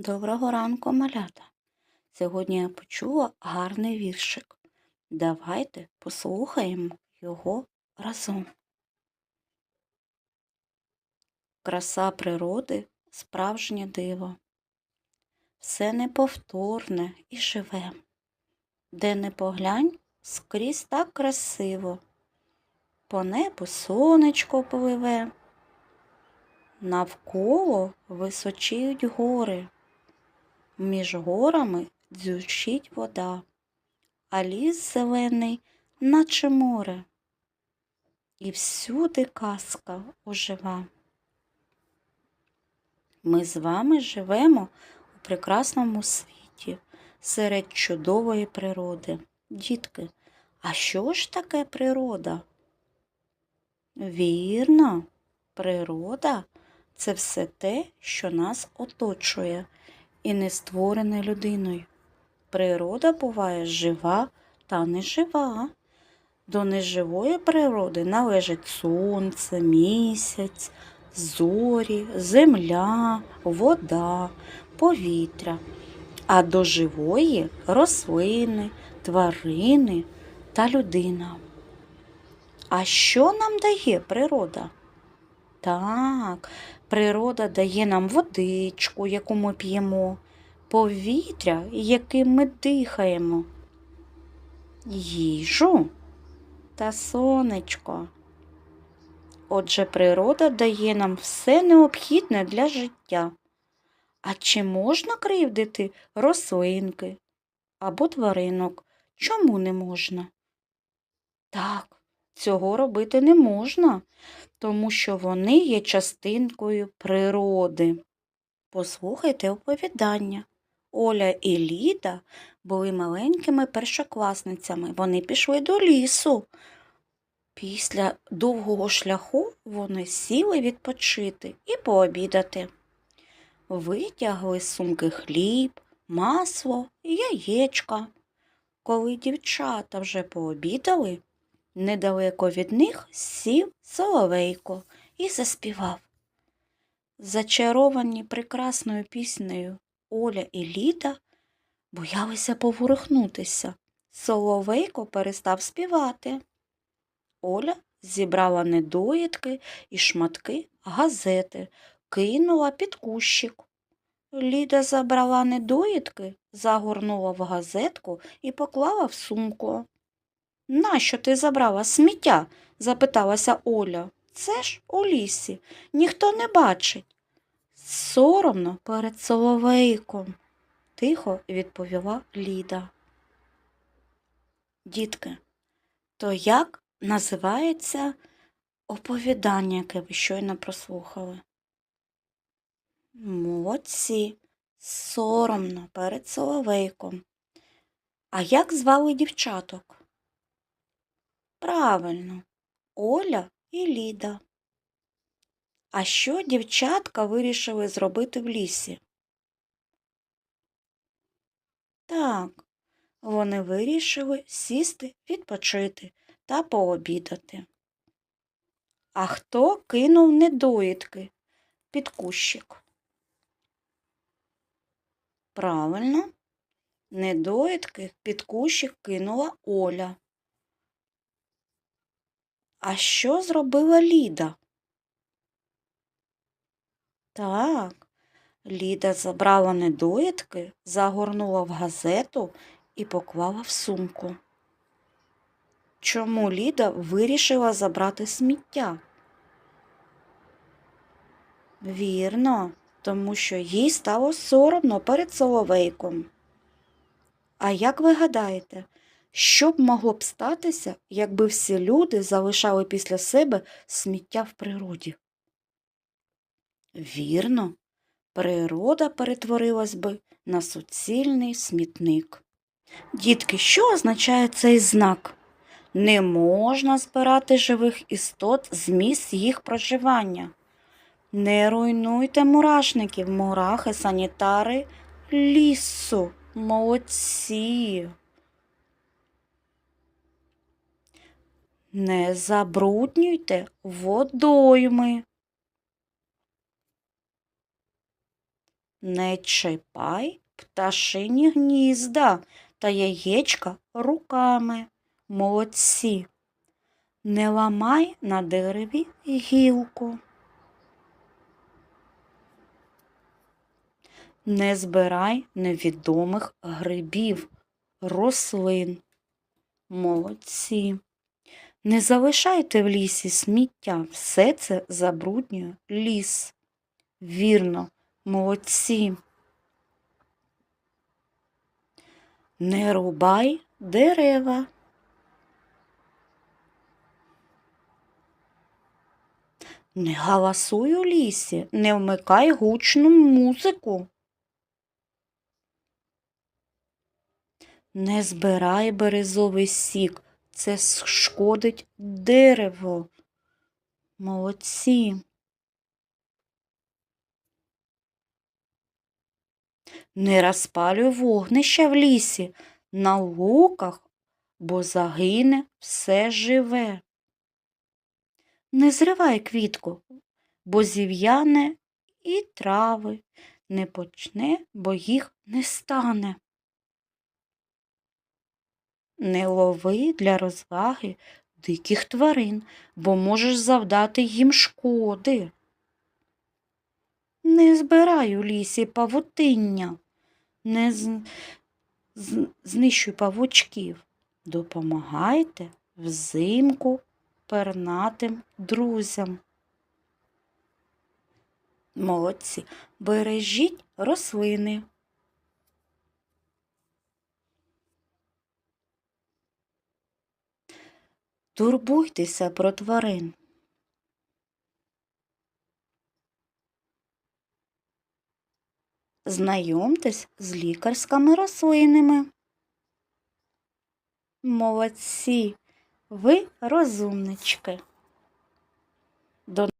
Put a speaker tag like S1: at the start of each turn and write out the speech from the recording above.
S1: Доброго ранку, малята. Сьогодні я почула гарний віршик. Давайте послухаємо його разом. Краса природи справжнє диво. Все неповторне і живе. Де не поглянь, скрізь так красиво. По небу сонечко пливе. Навколо височіють гори. Між горами дзюрчить вода, а ліс зелений, наче море. І всюди казка ожива. Ми з вами живемо у прекрасному світі, серед чудової природи. Дітки, а що ж таке природа? Вірно, природа це все те, що нас оточує і не створене людиною. Природа буває жива та нежива. До неживої природи належать сонце, місяць, зорі, земля, вода, повітря, а до живої рослини, тварини та людина. А що нам дає природа? Так, природа дає нам водичку, яку ми п'ємо, повітря, яким ми дихаємо, їжу та сонечко. Отже, природа дає нам все необхідне для життя. А чи можна кривдити рослинки або тваринок? Чому не можна? Так, цього робити не можна, тому що вони є частинкою природи. Послухайте оповідання. Оля і Ліда були маленькими першокласницями. Вони пішли до лісу. Після довгого шляху вони сіли відпочити і пообідати. Витягли з сумки хліб, масло і яєчка. Коли дівчата вже пообідали, недалеко від них сів соловейко і заспівав. Зачаровані прекрасною піснею Оля і Ліда боялися поворухнутися. Соловейко перестав співати. Оля зібрала недоїдки і шматки газети, кинула під кущик. Ліда забрала недоїдки, загорнула в газетку і поклала в сумку. Нащо ти забрала сміття? запиталася Оля. Це ж у лісі, ніхто не бачить. Соромно перед соловейком, тихо відповіла Ліда. Дітки, то як називається оповідання, яке ви щойно прослухали? Молодці, соромно перед соловейком. А як звали дівчаток? Правильно, Оля і Ліда. А що дівчатка вирішили зробити в лісі? Так, вони вирішили сісти, відпочити та пообідати. А хто кинув недоїдки під кущик? Правильно, недоїдки під кущик кинула Оля. А що зробила Ліда? Так, Ліда забрала недоїдки, загорнула в газету і поклала в сумку. Чому Ліда вирішила забрати сміття? Вірно, тому що їй стало соромно перед соловейком. А як ви гадаєте, що б могло б статися, якби всі люди залишали після себе сміття в природі? Вірно, природа перетворилась би на суцільний смітник. Дітки, що означає цей знак? Не можна збирати живих істот з місць їх проживання. Не руйнуйте мурашників, мурахи, санітари лісу. Молодці. Не забруднюйте водойми. Не чіпай пташині гнізда та яєчка руками. Молодці. Не ламай на дереві гілку. Не збирай невідомих грибів, рослин. Молодці. Не залишайте в лісі сміття, все це забруднює ліс. Вірно, молодці. Не рубай дерева. Не галасуй у лісі, не вмикай гучну музику. Не збирай березовий сік, це шкодить дерево. Молодці. Не розпалюй вогнища в лісі, на луках, бо загине все живе. Не зривай квітку, бо зів'яне і трави не почне, бо їх не стане. Не лови для розваги диких тварин, бо можеш завдати їм шкоди. Не збирай у лісі павутиння, не з... з... знищуй павучків. Допомагайте взимку пернатим друзям. Молодці, бережіть рослини. Турбуйтеся про тварин. Знайомтесь з лікарськими рослинами. Молодці, ви розумнички.